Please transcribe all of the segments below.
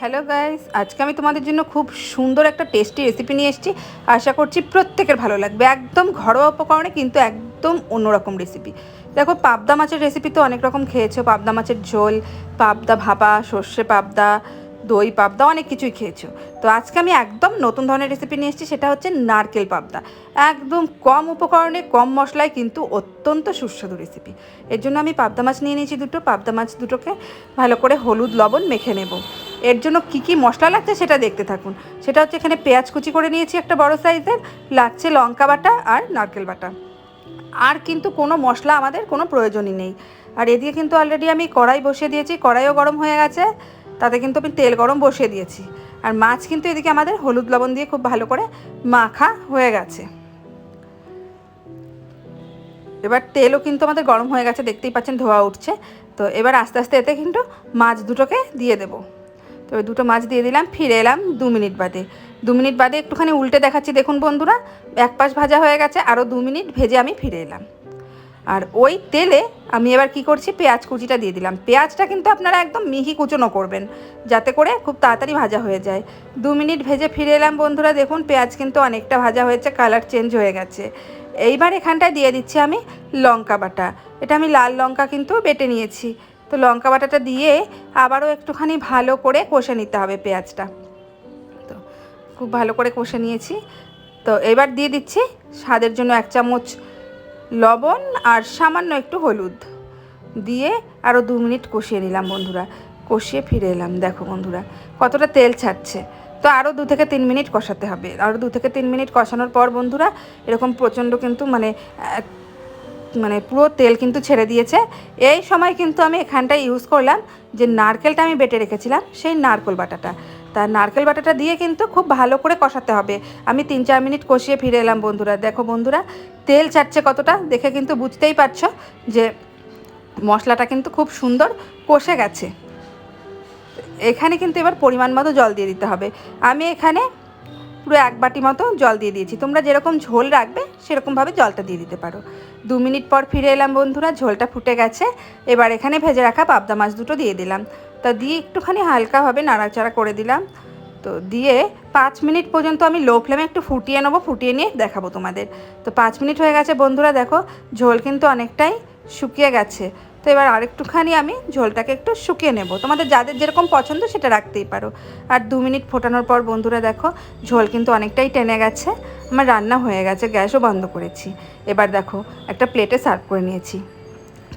Hello guys আজকে আমি তোমাদের জন্য খুব সুন্দর একটা টেস্টি রেসিপি নিয়ে এসেছি। আশা করছি প্রত্যেকের ভালো লাগবে। একদম ঘরোয়া উপকরণে কিন্তু একদম অন্যরকম রেসিপি দেখো, পাবদা মাছের রেসিপি তো অনেক রকম খেয়েছো। পাবদা মাছের ঝোল, পাবদা ভাপা, সর্ষে পাবদা, দই পাবদা, অনেক কিছুই খেয়েছো। তো আজকে আমি একদম নতুন ধরনের রেসিপি নিয়ে এসেছি, সেটা হচ্ছে নারকেল পাবদা। একদম কম উপকরণে, কম মশলায় কিন্তু অত্যন্ত সুস্বাদু রেসিপি এর জন্য আমি পাবদা মাছ নিয়ে নিয়েছি দুটো। পাবদা মাছ দুটোকে ভালো করে হলুদ, লবণ মেখে নেব। এর জন্য কি কি মশলা লাগছে সেটা দেখতে থাকুন। সেটা হচ্ছে এখানে পেঁয়াজ কুচি করে নিয়েছি একটা বড় সাইজের, লাগছে লঙ্কা বাটা আর নারকেল বাটা। আর কিন্তু কোনো মশলা আমাদের কোনো প্রয়োজনই নেই। আর এদিকে কিন্তু অলরেডি আমি কড়াই বসিয়ে দিয়েছি, কড়াইও গরম হয়ে গেছে, তাতে কিন্তু আমি তেল গরম বসিয়ে দিয়েছি। আর মাছ কিন্তু এদিকে আমাদের হলুদ লবণ দিয়ে খুব ভালো করে মাখা হয়ে গেছে। এবার তেলও কিন্তু আমাদের গরম হয়ে গেছে, দেখতেই পাচ্ছেন ধোয়া উঠছে। তো এবার আস্তে আস্তে এতে কিন্তু মাছ দুটোকে দিয়ে দেবো। তো দুটো মাছ দিয়ে দিলাম, ফিরে এলাম দু মিনিট বাদে। দু মিনিট বাদে একটুখানি উল্টে দেখাচ্ছি, দেখুন বন্ধুরা, এক পাশ ভাজা হয়ে গেছে আরও দু মিনিট ভেজে আমি ফিরে এলাম। আর ওই তেলে আমি এবার কি করছি, পেঁয়াজ কুচিটা দিয়ে দিলাম। পেঁয়াজটা কিন্তু আপনারা একদম মিহি কুচনো করবেন, যাতে করে খুব তাড়াতাড়ি ভাজা হয়ে যায়। দু মিনিট ভেজে ফিরে এলাম বন্ধুরা, দেখুন পেঁয়াজ কিন্তু অনেকটা ভাজা হয়েছে, কালার চেঞ্জ হয়ে গেছে। এইবার এখানটায় দিয়ে দিচ্ছি আমি লঙ্কা বাটা। এটা আমি লাল লঙ্কা কিন্তু বেটে নিয়েছি। তো লঙ্কা বাটাটা দিয়ে আবারও একটুখানি ভালো করে কষে নিতে হবে পেঁয়াজটা। তো খুব ভালো করে কষে নিয়েছি। তো এবার দিয়ে দিচ্ছি স্বাদের জন্য এক চামচ লবণ আর সামান্য একটু হলুদ। দিয়ে আরও দু মিনিট কষিয়ে নিলাম বন্ধুরা। কষিয়ে ফিরে এলাম, দেখো বন্ধুরা, কতটা তেল ছাড়ছে। তো আরও দু থেকে তিন মিনিট কষাতে হবে। আরও দু থেকে তিন মিনিট কষানোর পর বন্ধুরা, এরকম প্রচণ্ড কিন্তু মানে মানে পুরো তেল কিন্তু ছেড়ে দিয়েছে। এই সময় কিন্তু আমি এখানটায় ইউজ করলাম যে নারকেলটা আমি বেটে রেখেছিলাম, সেই নারকেল বাটাটা। তা নারকেল বাটাটা দিয়ে কিন্তু খুব ভালো করে কষাতে হবে। আমি তিন চার মিনিট কষিয়ে ফিরে এলাম বন্ধুরা। দেখো বন্ধুরা, তেল ছাড়ছে কতটা দেখে কিন্তু বুঝতেই পারছ যে মশলাটা কিন্তু খুব সুন্দর কষে গেছে। এখানে কিন্তু এবার পরিমাণ মতো জল দিয়ে দিতে হবে। আমি এখানে পুরো এক বাটি মতো জল দিয়ে দিয়েছি। তোমরা যেরকম ঝোল রাখবে, সেরকমভাবে জলটা দিয়ে দিতে পারো। দু মিনিট পর ফিরে এলাম বন্ধুরা, ঝোলটা ফুটে গেছে। এবার এখানে ভেজে রাখা পাবদা মাছ দুটো দিয়ে দিলাম। তা দিয়ে একটুখানি হালকাভাবে নাড়াচাড়া করে দিলাম। তো দিয়ে পাঁচ মিনিট পর্যন্ত আমি লো ফ্লেমে একটু ফুটিয়ে নেব, ফুটিয়ে নিয়ে দেখাবো তোমাদের। তো পাঁচ মিনিট হয়ে গেছে বন্ধুরা, দেখো ঝোল কিন্তু অনেকটাই শুকিয়ে গেছে। তো এবার আরেকটুখানি আমি ঝোলটাকে একটু শুকিয়ে নেব। তোমাদের যাদের যেরকম পছন্দ সেটা রাখতেই পারো। আর দু মিনিট ফোটানোর পর বন্ধুরা দেখো, ঝোল কিন্তু অনেকটাই টেনে গেছে। আমার রান্না হয়ে গেছে, গ্যাসও বন্ধ করেছি। এবার দেখো, একটা প্লেটে সার্ভ করে নিয়েছি।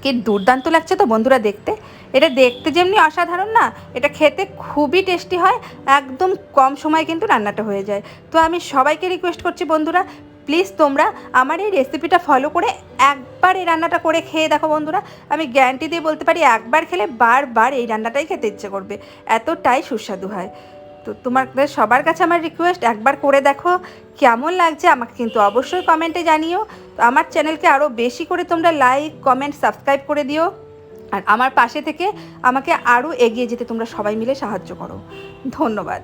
কি দুর্দান্ত লাগছে তো বন্ধুরা দেখতে। এটা দেখতে যেমনি অসাধারণ না, এটা খেতে খুবই টেস্টি হয়, একদম কম সময় কিন্তু রান্নাটা হয়ে যায়। তো আমি সবাইকে রিকোয়েস্ট করছি বন্ধুরা প্লিজ তোমরা আমার এই রেসিপিটা ফলো করে একবার এই রান্নাটা করে খেয়ে দেখো বন্ধুরা। আমি গ্যারান্টি দিয়ে বলতে পারি, একবার খেলে বারবার এই রান্নাটাই খেতে ইচ্ছে করবে। এতটাই সুস্বাদু হয়। তো তোমাদের সবার কাছে আমার রিকোয়েস্ট একবার করে দেখো কেমন লাগছে। আমাকে কিন্তু অবশ্যই কমেন্টে জানিও। তো আমার চ্যানেলকে আরও বেশি করে তোমরা লাইক কমেন্ট সাবস্ক্রাইব করে দিও। আর আমার পাশে থেকে আমাকে আরও এগিয়ে যেতে তোমরা সবাই মিলে সাহায্য করো। ধন্যবাদ।